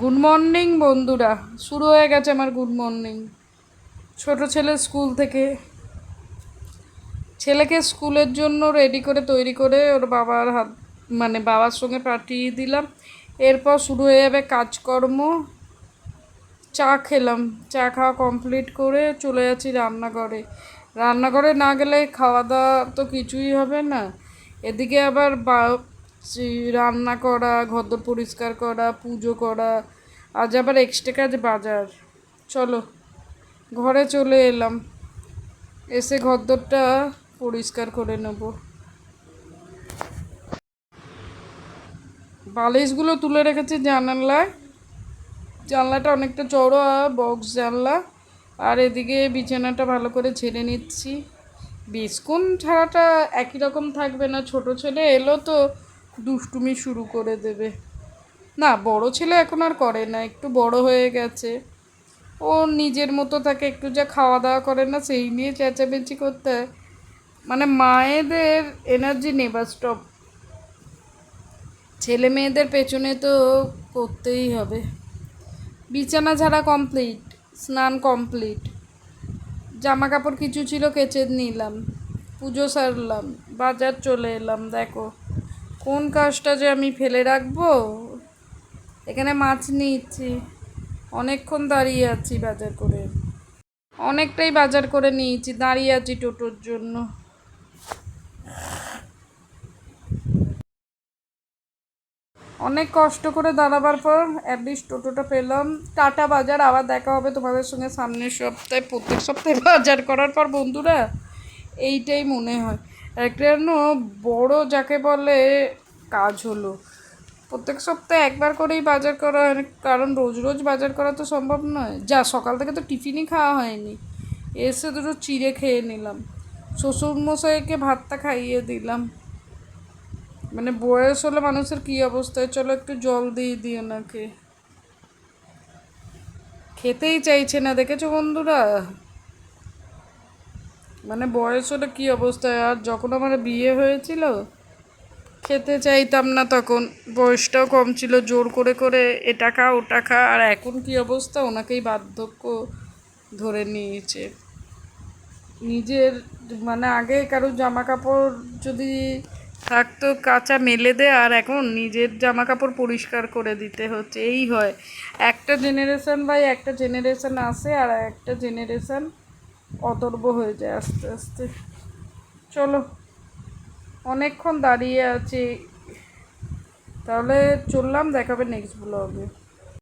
Good morning বন্ধুরা। শুরু হয়ে গেছে আমার গুড মর্নিং ছোট ছেলে স্কুল থেকে। ছেলেকে স্কুলের জন্য রেডি করে, তৈরি করে ওর বাবার হাত মানে বাবার সঙ্গে পাঠিয়ে দিলাম। এরপর শুরু হয়ে যাবে কাজকর্ম। চা খেলাম। চা খাওয়া কমপ্লিট করে চলে যাচ্ছি রান্নাঘরে। রান্নাঘরে না গেলে খাওয়া দাওয়া তো কিছুই হবে না। এদিকে আবার রান্না করা, ঘরদোর পরিষ্কার করা, পুজো করা, আজ আবার এক্সট্রা কাজ বাজার। চলো, ঘরে চলে এলাম। এসে ঘরদোরটা পরিষ্কার করে নেব। বালিশগুলো তুলে রেখেছি জানালায়। জানলাটা অনেকটা চড়া বক্স জানলা। আর এদিকে বিছানাটা ভালো করে ছেড়ে নিচ্ছি। বিস্কুন ছাড়াটা একই রকম থাকবে না। ছোট ছেলে এলো তো দুষ্টুমি শুরু করে দেবে। না, বড় ছেলে এখন আর করে না, একটু বড় হয়ে গেছে। ও নিজের মতো থাকে একটু যা খাওয়া দাওয়া করে না, সেই নিয়ে চেঁচামেচি করতে মানে মায়েদের এনার্জি নেভার স্টপ ছেলে মেয়েদের পেছনে তো করতেই হবে। বিছানা ঝাড়া কমপ্লিট স্নান কমপ্লিট জামা কাপড় কিছু ছিল, কেচে নিলাম। পুজো সারলাম, বাজার চলে এলাম, দেখো। কোন কাজটা যে আমি ফেলে রাখব? এখানে মাছ নিচ্ছি অনেকক্ষণ দাঁড়িয়ে আছি বাজার করে। অনেকটাই বাজার করে নিয়েছি, দাঁড়িয়ে আছি টোটোর জন্য। অনেক কষ্ট করে দাঁড়াবার পর অ্যাটলিস্ট টোটোটা পেলাম। টাটা বাজার, আবার দেখা হবে তোমাদের সঙ্গে সামনের সপ্তাহে, প্রত্যেক সপ্তাহে বাজার করার পর। বন্ধুরা, এইটাই মনে হয়। একটা বড় যাকে বলে কাজ হলো। প্রত্যেক সপ্তাহে একবার করেই বাজার করা হয়, কারণ রোজ রোজ বাজার করা তো সম্ভব নয়। যা, সকাল থেকে তো টিফিনই খাওয়া হয়নি। এসে দুটো চিড়ে খেয়ে নিলাম। শ্বশুরমশাইকে ভাতটা খাইয়ে দিলাম। মানে বয়স হলে মানুষের কি অবস্থা? চলো একটু জল দিয়ে দিই ওনাকে। খেতেই চাইছে না, দেখেছ বন্ধুরা? মানে বয়স হলে কী অবস্থা? আর যখন আমার বিয়ে হয়েছিল, খেতে চাইতাম না তখন। বয়সটাও কম ছিল, জোর করে করে এটা খা ওটা খা আর এখন কি অবস্থা? ওনাকেই বার্ধক্য ধরে নিয়েছে। নিজের মানে আগে কারও জামা কাপড় যদি থাকতো, কাঁচা মেলে দে, আর এখন নিজের জামা কাপড় পরিষ্কার করে দিতে হচ্ছে। এই হয়। একটা জেনারেশান বাই একটা জেনারেশান আসে, আর একটা জেনারেশন অতর্ব হয়ে যায় আস্তে আস্তে। চলো অনেকক্ষণ দাঁড়িয়ে আছি। তাহলে চললাম দেখাবে নেক্সট ব্লগে